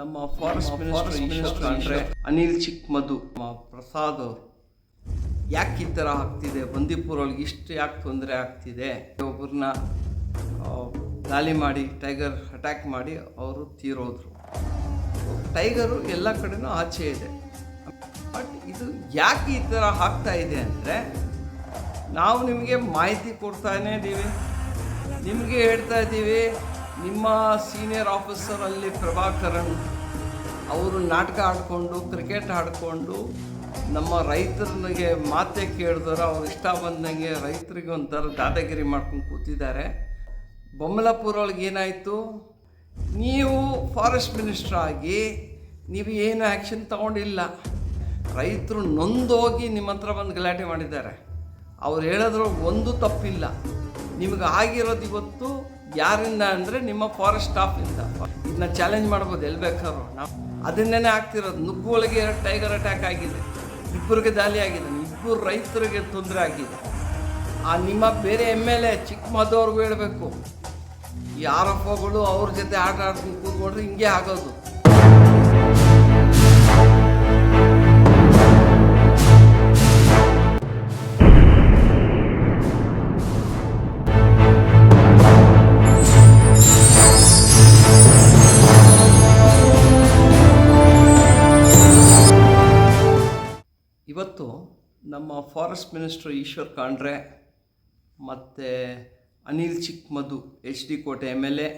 ನಮ್ಮ forest minister ಅಂದ್ರೆ ಅನಿಲ್ ಚಿಕ್ಮದು ಮಧು ಪ್ರಸಾದ್ ಅವರು. ಯಾಕೆ ಈ ಥರ ಆಗ್ತಿದೆ? ಬಂದೀಪುರ ಒಳಗೆ ಇಷ್ಟು ಯಾಕೆ ತೊಂದರೆ ಆಗ್ತಿದೆ? ಒಬ್ಬರನ್ನ ದಾಳಿ ಮಾಡಿ ಟೈಗರ್ ಅಟ್ಯಾಕ್ ಮಾಡಿ ಅವರು ತೀರೋದ್ರು. ಟೈಗರು ಎಲ್ಲ ಕಡೆನೂ ಆಚೆ ಇದೆ. ಬಟ್ ಇದು ಯಾಕೆ ಈ ಥರ ಆಗ್ತಾ ಇದೆ ಅಂದರೆ ನಾವು ನಿಮಗೆ ಮಾಹಿತಿ ಕೊಡ್ತಾನೇ ಇದ್ದೀವಿ ನಿಮಗೆ ಹೇಳ್ತಾ ಇದ್ದೀವಿ ನಿಮ್ಮ ಸೀನಿಯರ್ ಆಫೀಸರ್ ಅಲ್ಲಿ ಪ್ರಭಾಕರನ್ ಅವರು ನಾಟಕ ಆಡಿಕೊಂಡು ಕ್ರಿಕೆಟ್ ಆಡಿಕೊಂಡು, ನಮ್ಮ ರೈತರಿಗೆ ಮಾತೆ ಕೇಳಿದ್ರು, ಅವ್ರು ಇಷ್ಟ ಬಂದಂಗೆ ರೈತರಿಗೆ ಒಂಥರ ದಾದಾಗಿರಿ ಮಾಡ್ಕೊಂಡು ಕೂತಿದ್ದಾರೆ. ಬೊಮ್ಮಲಾಪುರ ಒಳಗೆ ಏನಾಯಿತು? ನೀವು ಫಾರೆಸ್ಟ್ ಮಿನಿಸ್ಟರ್ ಆಗಿ, ನೀವು ಏನು ಆ್ಯಕ್ಷನ್ ತಗೊಂಡಿಲ್ಲ. ರೈತರು ನೊಂದೋಗಿ ನಿಮ್ಮ ಹತ್ರ ಬಂದು ಗಲಾಟೆ ಮಾಡಿದ್ದಾರೆ. ಅವ್ರು ಹೇಳಿದ್ರು, ಒಂದು ತಪ್ಪಿಲ್ಲ. ನಿಮಗೆ ಆಗಿರೋದು ಇವತ್ತು ಯಾರಿಂದ ಅಂದರೆ ನಿಮ್ಮ ಫಾರೆಸ್ಟ್ ಸ್ಟಾಫಿಂದ ಇದನ್ನ ಚಾಲೆಂಜ್ ಮಾಡ್ಬೋದು ಎಲ್ಲಿ ಬೇಕಾದ್ರು. ನಾವು ಅದನ್ನೇ ಆಗ್ತಿರೋದು. ನುಗ್ಗು ಒಳಗೆ ಟೈಗರ್ ಅಟ್ಯಾಕ್ ಆಗಿದೆ. ಇಬ್ಬರಿಗೆ ದಾಳಿ ಆಗಿದೆ. ಇಬ್ಬರು ರೈತರಿಗೆ ತೊಂದರೆ ಆಗಿದೆ. ಆ ನಿಮ್ಮ ಬೇರೆ ಎಂ ಎಲ್ ಎ ಹೇಳಬೇಕು. ಈ ಅವ್ರ ಜೊತೆ ಆಟ ಆಡ್ಕೊಂಡು ಕೂತ್ಕೊಂಡ್ರೆ ಹಿಂಗೆ ಆಗೋದು. ಇವತ್ತು ನಮ್ಮ ಫಾರೆಸ್ಟ್ ಮಿನಿಸ್ಟರ್ ಈಶ್ವರ್ ಖಾಂಡ್ರೆ ಮತ್ತು Anil Chikkamadhu H D Kote M L A,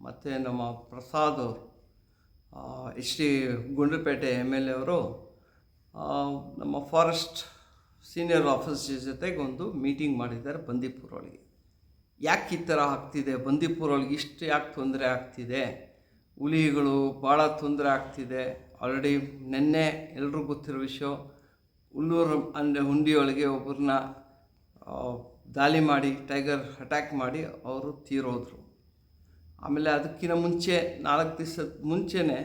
ಮತ್ತು ನಮ್ಮ ಪ್ರಸಾದ್ ಅವರು H D Gundlupete M L A ಅವರು ನಮ್ಮ ಫಾರೆಸ್ಟ್ ಸೀನಿಯರ್ ಆಫೀಸರ್ ಜೊತೆಗೆ ಒಂದು ಮೀಟಿಂಗ್ ಮಾಡಿದ್ದಾರೆ ಬಂದೀಪುರ ಒಳಗೆ ಯಾಕೆ ಈ ಥರ ಆಗ್ತಿದೆ? ಬಂದೀಪುರ ಒಳಗೆ ಇಷ್ಟು ಯಾಕೆ ತೊಂದರೆ ಆಗ್ತಿದೆ? ಹುಲಿಗಳು ಭಾಳ ತೊಂದರೆ ಆಗ್ತಿದೆ. ಆಲ್ರೆಡಿ ನಿನ್ನೆ ಎಲ್ಲರೂ ಗೊತ್ತಿರೋ ವಿಷಯ ಹುಲ್ಲೂರು ಅಂದರೆ ಹುಂಡಿಯೊಳಗೆ ಒಬ್ಬರನ್ನ ದಾಳಿ ಮಾಡಿ, ಟೈಗರ್ ಅಟ್ಯಾಕ್ ಮಾಡಿ ಅವರು ತೀರೋದ್ರು. ಆಮೇಲೆ ಅದಕ್ಕಿಂತ ಮುಂಚೆ, ನಾಲ್ಕು ದಿವಸದ ಮುಂಚೆನೇ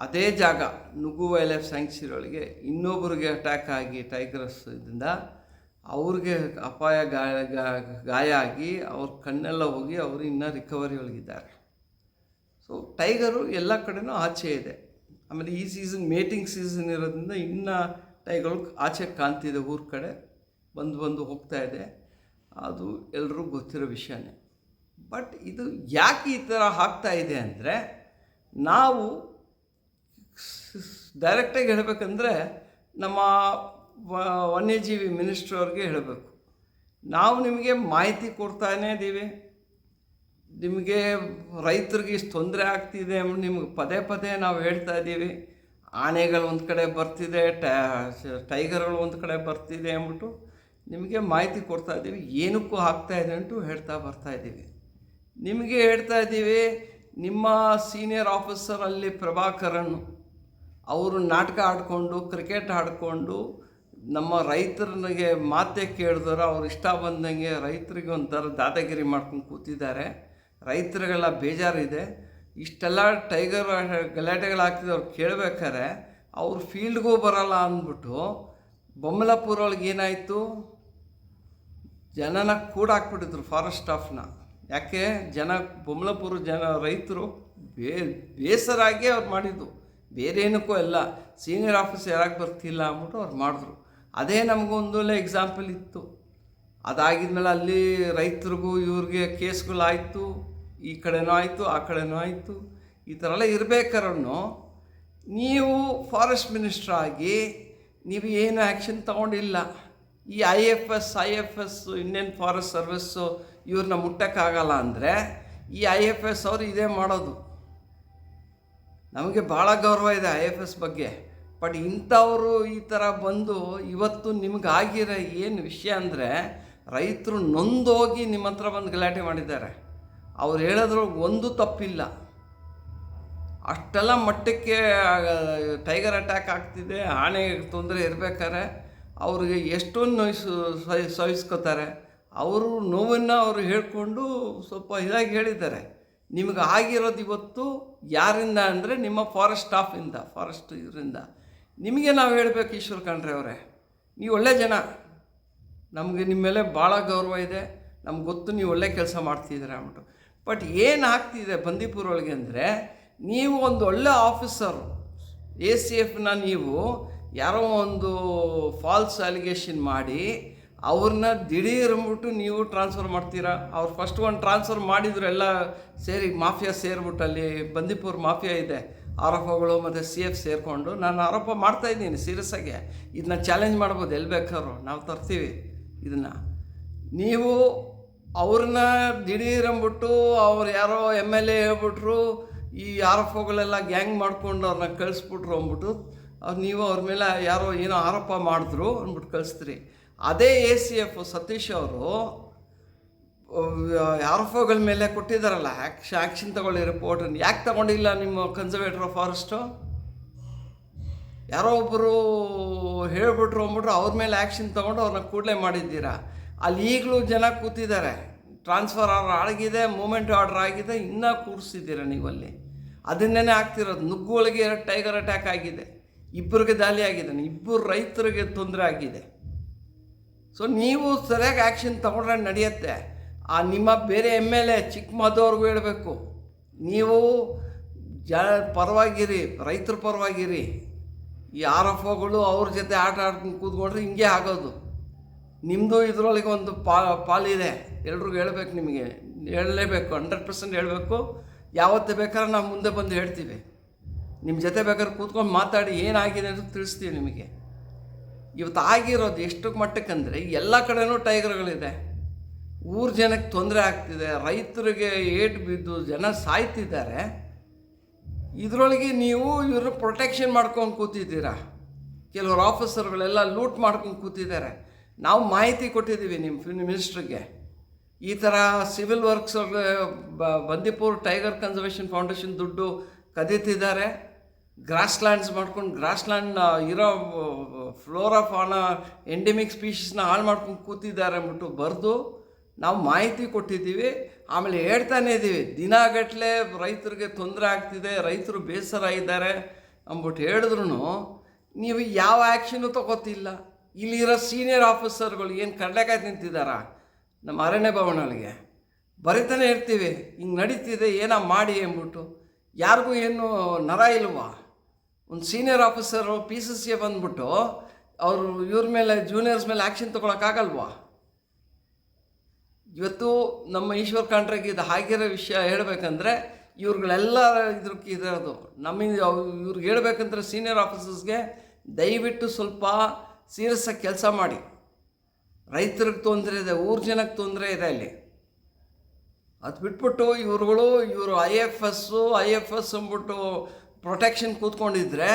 ಅದೇ ಜಾಗ, ನುಗ್ಗು ವೈಲ್ಡ್ ಲೈಫ್ ಸ್ಯಾಂಕ್ಚುರಿ ಒಳಗೆ ಇನ್ನೊಬ್ಬರಿಗೆ ಅಟ್ಯಾಕ್ ಆಗಿ ಟೈಗರ್ಸ್ ಇದರಿಂದ ಅವ್ರಿಗೆ ಅಪಾಯ ಗಾಯ ಗಾಯ ಆಗಿ ಅವ್ರ ಕಣ್ಣೆಲ್ಲ ಹೋಗಿ ಅವರು ಇನ್ನೂ ರಿಕವರಿ ಒಳಗಿದ್ದಾರೆ ಸೊ, ಟೈಗರು ಎಲ್ಲ ಕಡೆನೂ ಆಚೆ ಇದೆ. ಆಮೇಲೆ ಈ ಸೀಸನ್, ಮೇಟಿಂಗ್ ಸೀಸನ್ ಇರೋದ್ರಿಂದ ಇನ್ನೂ ಟೈಗರು ಆಚೆ ಕಾಣ್ತಿದೆ ಊರ ಕಡೆ, ಬಂದು ಬಂದು ಹೋಗ್ತಾ ಇದೆ. ಅದು ಎಲ್ಲರೂ ಗೊತ್ತಿರೋ ವಿಷಯನೇ. ಬಟ್ ಇದು ಯಾಕೆ ಈ ಥರ ಆಗ್ತಾ ಇದೆ ಅಂದರೆ, ನಾವು ಡೈರೆಕ್ಟಾಗಿ ಹೇಳಬೇಕಂದ್ರೆ, ನಮ್ಮ ವನ್ಯಜೀವಿ ಮಿನಿಸ್ಟ್ರ್ ಅವ್ರಿಗೆ ಹೇಳಬೇಕು. ನಾವು ನಿಮಗೆ ಮಾಹಿತಿ ಕೊಡ್ತಾನೇ ಇದ್ದೀವಿ ನಿಮಗೆ ರೈತರಿಗೆ ಇಷ್ಟು ತೊಂದರೆ ಆಗ್ತಿದೆ, ನಿಮ್ಗೆ ಪದೇ ಪದೇ ನಾವು ಹೇಳ್ತಾ ಇದ್ದೀವಿ ಆನೆಗಳು ಒಂದು ಕಡೆ ಬರ್ತಿದೆ ಟೈಗರ್ಗಳು ಒಂದು ಕಡೆ ಬರ್ತಿದೆ ಅಂದ್ಬಿಟ್ಟು ನಿಮಗೆ ಮಾಹಿತಿ ಕೊಡ್ತಾ ಇದ್ದೀವಿ. ಏನಕ್ಕೂ ಆಗ್ತಾ ಇದೆ ಅಂಟು ಹೇಳ್ತಾ ಬರ್ತಾ ಇದ್ದೀವಿ. ನಿಮಗೆ ಹೇಳ್ತಾ ಇದ್ದೀವಿ, ನಿಮ್ಮ ಸೀನಿಯರ್ ಆಫೀಸರ್ ಅಲ್ಲಿ ಪ್ರಭಾಕರನ್ ಅವರು ನಾಟಕ ಆಡಿಕೊಂಡು, ಕ್ರಿಕೆಟ್ ಆಡಿಕೊಂಡು, ನಮ್ಮ ರೈತರಿಗೆ ಮಾತೆ ಕೇಳಿದ್ರೆ, ಅವ್ರು ಇಷ್ಟ ಬಂದಂಗೆ ರೈತರಿಗೆ ಒಂಥರ ದಾದಾಗಿರಿ ಮಾಡ್ಕೊಂಡು ಕೂತಿದ್ದಾರೆ. ರೈತರಿಗೆಲ್ಲ ಬೇಜಾರಿದೆ. ಇಷ್ಟೆಲ್ಲ ಟೈಗರ್ ಗಲಾಟೆಗಳಾಗ್ತಿದ್ದವ್ರು ಕೇಳಬೇಕಾದ್ರೆ ಅವ್ರು ಫೀಲ್ಡ್ಗೂ ಬರಲ್ಲ ಅಂದ್ಬಿಟ್ಟು ಬೊಮ್ಮಲಾಪುರ ಒಳಗೆ ಏನಾಯಿತು? ಜನನ ಕೂಡ ಹಾಕ್ಬಿಟ್ಟಿದ್ರು ಫಾರೆಸ್ಟ್ ಸ್ಟಾಫ್ನ ಯಾಕೆ? ಜನ ಬೊಮ್ಮಲಾಪುರ ಜನ ರೈತರು ಬೇ, ಬೇಸರಾಗಿ ಅವ್ರು ಮಾಡಿದ್ದು. ಬೇರೆ ಏನಕ್ಕೂ ಎಲ್ಲ ಸೀನಿಯರ್ ಆಫೀಸರ್ ಯಾರಾಗಿ ಬರ್ತಿಲ್ಲ ಅಂದ್ಬಿಟ್ಟು ಅವ್ರು ಮಾಡಿದ್ರು. ಅದೇ ನಮಗೊಂದು ಒಳ್ಳೆ ಎಕ್ಸಾಂಪಲ್ ಇತ್ತು. ಅದಾಗಿದ್ಮೇಲೆ ಅಲ್ಲಿ ರೈತರಿಗೂ ಇವ್ರಿಗೆ ಕೇಸ್ಗಳಾಯಿತು. ಈ ಕಡೆನೂ ಆಯಿತು, ಆ ಕಡೆನೂ ಆಯಿತು. ಈ ಥರ ಎಲ್ಲ ಇರಬೇಕಾದ್ರೂ ನೀವು ಫಾರೆಸ್ಟ್ ಮಿನಿಸ್ಟರ್ ಆಗಿ ನೀವು ಏನು ಆ್ಯಕ್ಷನ್ ತಗೊಂಡಿಲ್ಲ. ಈ I F S I F S Indian forest service ಇವ್ರನ್ನ ಮುಟ್ಟಕ್ಕಾಗಲ್ಲ ಅಂದರೆ ಈ ಐ ಎಫ್ ಎಸ್ ಅವರು ಇದೇ ಮಾಡೋದು. ನಮಗೆ ಭಾಳ ಗೌರವ ಇದೆ ಐ ಎಫ್ ಎಸ್ ಬಗ್ಗೆ. ಬಟ್ ಇಂಥವರು ಈ ಥರ ಬಂದು ಇವತ್ತು ನಿಮ್ಗೆ ಆಗಿರೋ ಏನು ವಿಷಯ ಅಂದರೆ ರೈತರು ನೊಂದೋಗಿ ನಿಮ್ಮ ಹತ್ರ ಬಂದು ಗಲಾಟೆ ಮಾಡಿದ್ದಾರೆ. ಅವ್ರು ಹೇಳೋದ್ರೊಳಗೆ ಒಂದು ತಪ್ಪಿಲ್ಲ. ಅಷ್ಟೆಲ್ಲ ಮಟ್ಟಕ್ಕೆ ಟೈಗರ್ ಅಟ್ಯಾಕ್ ಆಗ್ತಿದೆ ಆನೆ ತೊಂದರೆ ಇರಬೇಕಾದ್ರೆ ಅವ್ರಿಗೆ ಎಷ್ಟೊಂದು ನೋಯಿಸು, ಸಹಿ, ಸಹಿಸ್ಕೋತಾರೆ. ಅವರು ನೋವನ್ನು ಅವರು ಹೇಳಿಕೊಂಡು ಸ್ವಲ್ಪ ಇದಾಗಿ ಹೇಳಿದ್ದಾರೆ. ನಿಮಗೆ ಆಗಿರೋದು ಇವತ್ತು ಯಾರಿಂದ ಅಂದರೆ ನಿಮ್ಮ ಫಾರೆಸ್ಟ್ ಸ್ಟಾಫಿಂದ ಫಾರೆಸ್ಟ್ ಇದರಿಂದ ನಿಮಗೆ ನಾವು ಹೇಳಬೇಕು ಈಶ್ವರ್ ಖಂಡ್ರೆ ಅವರೇ, ನೀವು ಒಳ್ಳೆ ಜನ. ನಮಗೆ ನಿಮ್ಮ ಮೇಲೆ ಭಾಳ ಗೌರವ ಇದೆ. ನಮ್ಗೆ ಗೊತ್ತು ನೀವು ಒಳ್ಳೆ ಕೆಲಸ ಮಾಡ್ತಿದ್ದೀರ ಅಂದ್ಬಿಟ್ಟು. ಬಟ್ ಏನು ಆಗ್ತಿದೆ ಬಂದೀಪುರ ಒಳಗೆ ಅಂದರೆ ನೀವು ಒಂದು ಒಳ್ಳೆ ಆಫೀಸರು ಎ ಸಿ ಎಫ್ನ ನೀವು ಯಾರೋ ಒಂದು ಫಾಲ್ಸ್ ಅಲಿಗೇಷನ್ ಮಾಡಿ, ಅವ್ರನ್ನ ದಿಢೀರ್ ಅಂದ್ಬಿಟ್ಟು ನೀವು ಟ್ರಾನ್ಸ್ಫರ್ ಮಾಡ್ತೀರಾ? ಅವ್ರು ಫಸ್ಟ್ ಒಂದು ಟ್ರಾನ್ಸ್ಫರ್ ಮಾಡಿದ್ರು ಎಲ್ಲ ಸೇರಿ ಮಾಫಿಯಾ ಸೇರಿಬಿಟ್ಟು ಅಲ್ಲಿ ಬಂದೀಪುರ್ ಮಾಫಿಯಾ ಇದೆ. ಆರೋಪಗಳು ಮತ್ತು ಸಿ ಎಫ್ ಸೇರಿಕೊಂಡು ನಾನು ಆರೋಪ ಮಾಡ್ತಾ ಇದ್ದೀನಿ ಸೀರಿಯಸ್ಸಾಗಿ ಇದನ್ನ ಚಾಲೆಂಜ್ ಮಾಡ್ಬೋದು ಎಲ್ಲಿ ಬೇಕಾದ್ರು. ನಾವು ತರ್ತೀವಿ ಇದನ್ನು. ನೀವು ಅವ್ರನ್ನ ದಿಢೀರ್ ಅಂದ್ಬಿಟ್ಟು ಅವ್ರು ಯಾರೋ ಎಂ ಎಲ್ ಎ ಹೇಳ್ಬಿಟ್ರು, ಈ ಆರೋಪಗಳೆಲ್ಲ ಗ್ಯಾಂಗ್ ಮಾಡ್ಕೊಂಡು ಅವ್ರನ್ನ ಕಳಿಸ್ಬಿಟ್ರು ಅಂದ್ಬಿಟ್ಟು, ಅವ್ರು ನೀವು ಅವ್ರ ಮೇಲೆ ಯಾರೋ ಏನೋ ಆರೋಪ ಮಾಡಿದ್ರು ಅಂದ್ಬಿಟ್ಟು ಕಳಿಸ್ತೀರಿ. ಅದೇ ಎ ಸಿ ಎಫ್ ಸತೀಶ್ ಅವರು ಆರೋಪಗಳ ಮೇಲೆ ಕೊಟ್ಟಿದ್ದಾರಲ್ಲ ಆ್ಯಕ್ಷ ಆ್ಯಕ್ಷನ್ ತಗೊಳ್ಳಿ ರಿಪೋರ್ಟನ್ನು ಯಾಕೆ ತಗೊಂಡಿಲ್ಲ ನಿಮ್ಮ ಕನ್ಸರ್ವೇಟರ್ ಆಫ್ ಫಾರೆಸ್ಟು ಯಾರೋ ಒಬ್ಬರು ಹೇಳ್ಬಿಟ್ರು ಅಂದ್ಬಿಟ್ರು, ಅವ್ರ ಮೇಲೆ ಆ್ಯಕ್ಷನ್ ತೊಗೊಂಡು ಅವ್ರನ್ನ ಕೂಡಲೇ ಮಾಡಿದ್ದೀರಾ? ಅಲ್ಲಿ ಈಗಲೂ ಜನ ಕೂತಿದ್ದಾರೆ. ಟ್ರಾನ್ಸ್ಫರ್ ಆರ್ಡರ್ ಆಗಿದೆ ಮೂಮೆಂಟ್ ಆರ್ಡರ್ ಆಗಿದೆ, ಇನ್ನೂ ನೀವು ಅಲ್ಲಿ? ಅದನ್ನೇ ಆಗ್ತಿರೋದು. ನುಗ್ಗುಗಳಿಗೆ ಎರಡು ಟೈಗರ್ ಅಟ್ಯಾಕ್ ಆಗಿದೆ. ಇಬ್ಬರಿಗೆ ದಾಳಿ ಆಗಿದೆ. ಇಬ್ಬರು ರೈತರಿಗೆ ತೊಂದರೆ ಆಗಿದೆ. ಸೊ ನೀವು ಸರಿಯಾಗಿ ಆ್ಯಕ್ಷನ್ ತಗೊಂಡ್ರೆ ನಡೆಯುತ್ತೆ. ಆ ನಿಮ್ಮ ಬೇರೆ ಎಂ ಎಲ್ ಎ ಚಿಕ್ಕಮದವ್ರಿಗೂ ಹೇಳಬೇಕು. ನೀವು ಜ, ಪರವಾಗಿರಿ, ರೈತರ ಪರವಾಗಿರಿ. ಈ ಆರ್ ಎಫ್ ಒಗಳು ಅವ್ರ ಜೊತೆ ಆಟ ಆಡ್ಕೊಂಡು ಕೂತ್ಕೊಂಡ್ರೆ ಹಿಂಗೆ ಆಗೋದು. ನಿಮ್ಮದು ಇದರೊಳಗೆ ಒಂದು ಪಾ ಪಾಲಿದೆ ಎಲ್ರಿಗೂ ಹೇಳಬೇಕು ನಿಮಗೆ. ಹೇಳಲೇಬೇಕು ಹಂಡ್ರೆಡ್ ಪರ್ಸೆಂಟ್ ಹೇಳಬೇಕು. ಯಾವತ್ತು ಬೇಕಾದ್ರೆ ನಾವು ಮುಂದೆ ಬಂದು ಹೇಳ್ತೀವಿ. ನಿಮ್ಮ ಜೊತೆ ಬೇಕಾದ್ರೆ ಕೂತ್ಕೊಂಡು ಮಾತಾಡಿ ಏನಾಗಿದೆ ಅಂತ ತಿಳಿಸ್ತೀವಿ ನಿಮಗೆ. ಇವತ್ತು ಆಗಿರೋದು ಎಷ್ಟು ಮಟ್ಟಕ್ಕಂದರೆ ಎಲ್ಲ ಕಡೆನೂ ಟೈಗರ್ಗಳಿದೆ. ಊರು ಜನಕ್ಕೆ ತೊಂದರೆ ಆಗ್ತಿದೆ. ರೈತರಿಗೆ ಏಟು ಬಿದ್ದು ಜನ ಸಾಯ್ತಿದ್ದಾರೆ. ಇದರೊಳಗೆ ನೀವು ಇವ್ರನ್ನ ಪ್ರೊಟೆಕ್ಷನ್ ಮಾಡ್ಕೊಂಡು ಕೂತಿದ್ದೀರಾ? ಕೆಲವರು ಆಫೀಸರ್ಗಳೆಲ್ಲ ಲೂಟ್ ಮಾಡ್ಕೊಂಡು ಕೂತಿದ್ದಾರೆ. ನಾವು ಮಾಹಿತಿ ಕೊಟ್ಟಿದ್ದೀವಿ ನಿಮ್ಮ ಮಿನಿಸ್ಟ್ರಿಗೆ ಈ ಥರ civil works Bandipur tiger conservation foundation ದುಡ್ಡು ಕದೀತಿದ್ದಾರೆ. ಗ್ರಾಸ್ ಲ್ಯಾಂಡ್ಸ್ ಮಾಡ್ಕೊಂಡು ಗ್ರಾಸ್ ಲ್ಯಾಂಡ್ ಇರೋ ಆಫ್ ಆನ ಎಂಡೆಮಿಕ್ ಸ್ಪೀಷೀಸ್ನ ಹಾಳು ಮಾಡ್ಕೊಂಡು ಕೂತಿದ್ದಾರೆ ಅಂದ್ಬಿಟ್ಟು ಬರೆದು ನಾವು ಮಾಹಿತಿ ಕೊಟ್ಟಿದ್ದೀವಿ. ಆಮೇಲೆ ಹೇಳ್ತಾನೆ ಇದ್ದೀವಿ ದಿನಗಟ್ಟಲೆ ರೈತರಿಗೆ ತೊಂದರೆ ಆಗ್ತಿದೆ, ರೈತರು ಬೇಸರ ಇದ್ದಾರೆ ಅಂದ್ಬಿಟ್ಟು ಹೇಳಿದ್ರು ನೀವು ಯಾವ ಆ್ಯಕ್ಷನು ತಗೋತಿಲ್ಲ. ಇಲ್ಲಿರೋ ಸೀನಿಯರ್ ಆಫೀಸರ್ಗಳು ಏನು ಕಡಲೆಕಾಯಿ ನಿಂತಿದ್ದಾರ? ನಮ್ಮ ಅರಣ್ಯ ಭವನಗಳಿಗೆ ಬರಿತಾನೆ ಇರ್ತೀವಿ. ಹಿಂಗೆ ನಡೀತಿದೆ, ಏನೋ ಮಾಡಿ ಅಂದ್ಬಿಟ್ಟು. ಯಾರಿಗೂ ಏನು ನರ ಇಲ್ವಾ? ಒಂದು senior officer P C C ಬಂದ್ಬಿಟ್ಟು ಅವರು ಇವ್ರ ಮೇಲೆ ಜೂನಿಯರ್ಸ್ ಮೇಲೆ ಆ್ಯಕ್ಷನ್ ತೊಗೊಳಕ್ಕಾಗಲ್ವಾ ಇವತ್ತು ನಮ್ಮ ಈಶ್ವರ್ ಖಂಡ್ರೆಗೆ ಇದು ಆಗಿರೋ ವಿಷಯ ಹೇಳಬೇಕಂದ್ರೆ, ಇವ್ರುಗಳೆಲ್ಲ ಇದ್ರಕ್ಕೆ ಇರೋದು. ನಮ್ಮಿಂದ ಇವ್ರಿಗೆ ಹೇಳ್ಬೇಕಂದ್ರೆ ಸೀನಿಯರ್ ಆಫೀಸರ್ಸ್ಗೆ ದಯವಿಟ್ಟು ಸ್ವಲ್ಪ ಸೀರಿಯಸ್ಸಾಗಿ ಕೆಲಸ ಮಾಡಿ. ರೈತರಿಗೆ ತೊಂದರೆ ಇದೆ, ಊರು ಜನಕ್ಕೆ ತೊಂದರೆ ಇದೆ ಅಲ್ಲಿ. ಅದು ಬಿಟ್ಬಿಟ್ಟು ಇವರುಗಳು, ಇವರು I F S I F S ಅಂದ್ಬಿಟ್ಟು ಪ್ರೊಟೆಕ್ಷನ್ ಕೂತ್ಕೊಂಡಿದ್ರೆ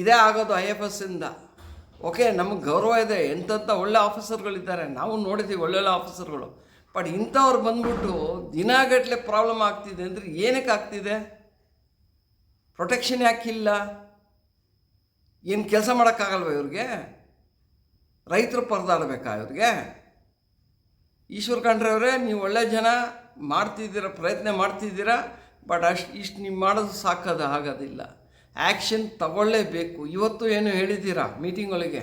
ಇದೇ ಆಗೋದು ಐ ಎಫ್ ಎಸ್ಸಿಂದ ಓಕೆ ನಮಗೆ ಗೌರವ ಇದೆ ಎಂಥಂಥ ಒಳ್ಳೆ ಆಫೀಸರ್ಗಳಿದ್ದಾರೆ, ನಾವು ನೋಡಿದ್ದೀವಿ ಒಳ್ಳೊಳ್ಳೆ ಆಫೀಸರ್ಗಳು. ಬಟ್ ಇಂಥವ್ರು ಬಂದ್ಬಿಟ್ಟು ದಿನಗಟ್ಟಲೆ ಪ್ರಾಬ್ಲಮ್ ಆಗ್ತಿದೆ ಅಂದರೆ ಏನಕ್ಕೆ ಆಗ್ತಿದೆ? ಪ್ರೊಟೆಕ್ಷನ್ ಯಾಕಿಲ್ಲ? ಏನು ಕೆಲಸ ಮಾಡೋಕ್ಕಾಗಲ್ವ ಇವ್ರಿಗೆ? ರೈತರು ಪರದಾಡಬೇಕಾ ಈಶ್ವರ ಈಶ್ವರ್ ಅವರೇ, ನೀವು ಒಳ್ಳೆ ಜನ, ಮಾಡ್ತಿದ್ದೀರ, ಪ್ರಯತ್ನ ಮಾಡ್ತಿದ್ದೀರಾ, ಬಟ್ ಅಷ್ಟು, ಇಷ್ಟು ನೀವು ಮಾಡೋದು ಸಾಕೋದು ಆಗೋದಿಲ್ಲ. ಆ್ಯಕ್ಷನ್ ತಗೊಳ್ಳೇಬೇಕು. ಇವತ್ತು ಏನು ಹೇಳಿದ್ದೀರಾ ಮೀಟಿಂಗ್ಗಳಿಗೆ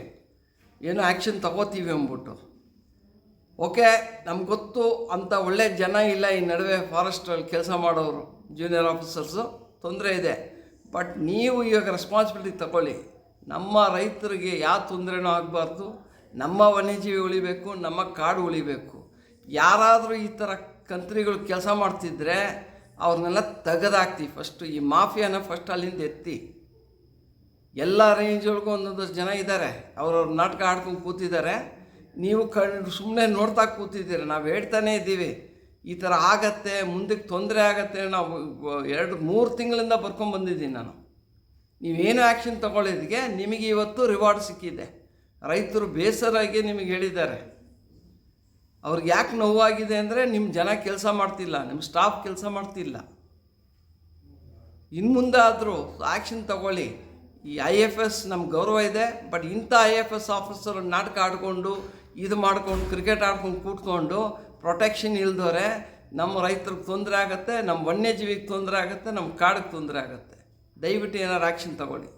ಏನು ಆ್ಯಕ್ಷನ್ ತಗೋತೀವಿ ಅಂದ್ಬಿಟ್ಟು. ಓಕೆ, ನಮ್ಗೆ ಗೊತ್ತು, ಅಂತ ಒಳ್ಳೆ ಜನ ಇಲ್ಲ ಈ ನಡುವೆ ಫಾರೆಸ್ಟಲ್ಲಿ ಕೆಲಸ ಮಾಡೋರು ಜೂನಿಯರ್ ಆಫೀಸರ್ಸು ತೊಂದರೆ ಇದೆ. ಬಟ್ ನೀವು ಇವಾಗ ರೆಸ್ಪಾನ್ಸಿಬಿಲಿಟಿ ತಗೊಳ್ಳಿ. ನಮ್ಮ ರೈತರಿಗೆ ಯಾವ ತೊಂದರೆನೂ ಆಗಬಾರ್ದು. ನಮ್ಮ ವನ್ಯಜೀವಿ ಉಳಿಬೇಕು, ನಮ್ಮ ಕಾಡು ಉಳಿಬೇಕು. ಯಾರಾದರೂ ಈ ಥರ ಕಂತ್ರಿಗಳು ಕೆಲಸ ಮಾಡ್ತಿದ್ರೆ ಅವ್ರನ್ನೆಲ್ಲ ತೆಗೆದಾಕ್ತಿ. ಫಸ್ಟು ಈ ಮಾಫಿಯಾನ ಫಸ್ಟ್ ಅಲ್ಲಿಂದ ಎತ್ತಿ. ಎಲ್ಲ ರೇಂಜ್ ಒಳಗೂ ಒಂದೊಂದಷ್ಟು ಜನ ಇದ್ದಾರೆ. ಅವ್ರವ್ರ ನಾಟಕ ಆಡ್ಕೊಂಡು ಕೂತಿದ್ದಾರೆ. ನೀವು ಕಣ್ಣು ಸುಮ್ಮನೆ ನೋಡ್ತಾ ಕೂತಿದ್ದೀರ. ನಾವು ಹೇಳ್ತಾನೇ ಇದ್ದೀವಿ. ಈ ಥರ ಆಗತ್ತೆ, ಮುಂದಕ್ಕೆ ತೊಂದರೆ ಆಗತ್ತೆ ನಾವು ಎರಡು, ಮೂರು ತಿಂಗಳಿಂದ ಬರ್ಕೊಂಬಂದಿದ್ದೀನಿ ನಾನು. ನೀವೇನು ಆ್ಯಕ್ಷನ್ ತಗೊಳ್ಳೋದಕ್ಕೆ ನಿಮಗೆ ಇವತ್ತು ರಿವಾರ್ಡ್ ಸಿಕ್ಕಿದೆ. ರೈತರು ಬೇಸರಾಗಿ ನಿಮಗೆ ಹೇಳಿದ್ದಾರೆ. ಅವ್ರಿಗೆ ಯಾಕೆ ನೋವಾಗಿದೆ ಅಂದರೆ ನಿಮ್ಮ ಜನ ಕೆಲಸ ಮಾಡ್ತಿಲ್ಲ ನಿಮ್ಮ ಸ್ಟಾಫ್ ಕೆಲಸ ಮಾಡ್ತಿಲ್ಲ. ಇನ್ನು ಮುಂದೆ ಆ್ಯಕ್ಷನ್ ತಗೊಳ್ಳಿ. ಈ ಐ ಎಫ್ ಎಸ್ ನಮ್ಗೆ ಗೌರವ ಇದೆ ಬಟ್ ಇಂಥ ಐ ಎಫ್ ಎಸ್ ಆಫೀಸರ್ ನಾಟಕ ಆಡಿಕೊಂಡು, ಇದು ಮಾಡ್ಕೊಂಡು ಕ್ರಿಕೆಟ್ ಆಡ್ಕೊಂಡು ಕೂತ್ಕೊಂಡು ಪ್ರೊಟೆಕ್ಷನ್ ಇಲ್ದೋರೆ ನಮ್ಮ ರೈತರಿಗೆ ತೊಂದರೆ ಆಗುತ್ತೆ, ನಮ್ಮ ವನ್ಯಜೀವಿಗೆ ತೊಂದರೆ ಆಗುತ್ತೆ, ನಮ್ಮ ಕಾಡಿಗೆ ತೊಂದರೆ ಆಗುತ್ತೆ. ದಯವಿಟ್ಟು ಏನಾರು ಆ್ಯಕ್ಷನ್ ತಗೊಳ್ಳಿ.